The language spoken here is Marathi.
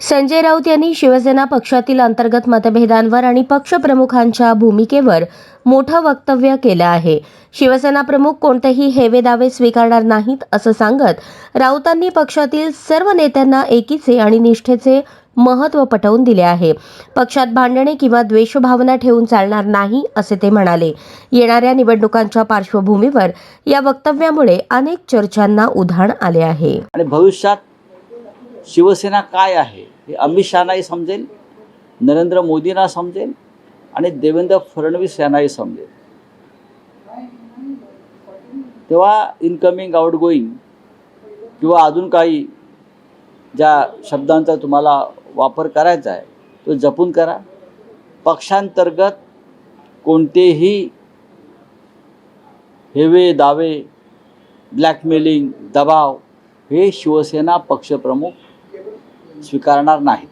संजय राऊत यांनी शिवसेना पक्षातील अंतर्गत मतभेदांवर आणि पक्षप्रमुखांच्या भूमिकेवर मोठं वक्तव्य केलं आहे. शिवसेना प्रमुख कोणतेही हेवे दावे स्वीकारणार नाहीत असं सांगत राऊतांनी पक्षातील सर्व नेत्यांना एकीचे आणि निष्ठेचे महत्त्व पटवून दिले आहे. पक्षात भांडणे किंवा द्वेषभावना ठेवून चालणार नाही असे ते म्हणाले. येणाऱ्या निवडणुकांच्या पार्श्वभूमीवर या वक्तव्यामुळे अनेक चर्चांना उधाण आले आहे. आणि भविष्यात शिवसेना काय आहे हे अमित शहानाही समजेल नरेंद्र मोदींना समजेल आणि देवेंद्र फडणवीस यांनाही समजेल. तेव्हा इनकमिंग आउट गोईंग किंवा अजून काही ज्या शब्दांचा तुम्हाला वापर करायचा आहे तो जपून करा. पक्षांतर्गत कोणतेही हेवे दावे ब्लॅकमेलिंग दबाव हे शिवसेना पक्षप्रमुख स्वीकारणार नाहीत.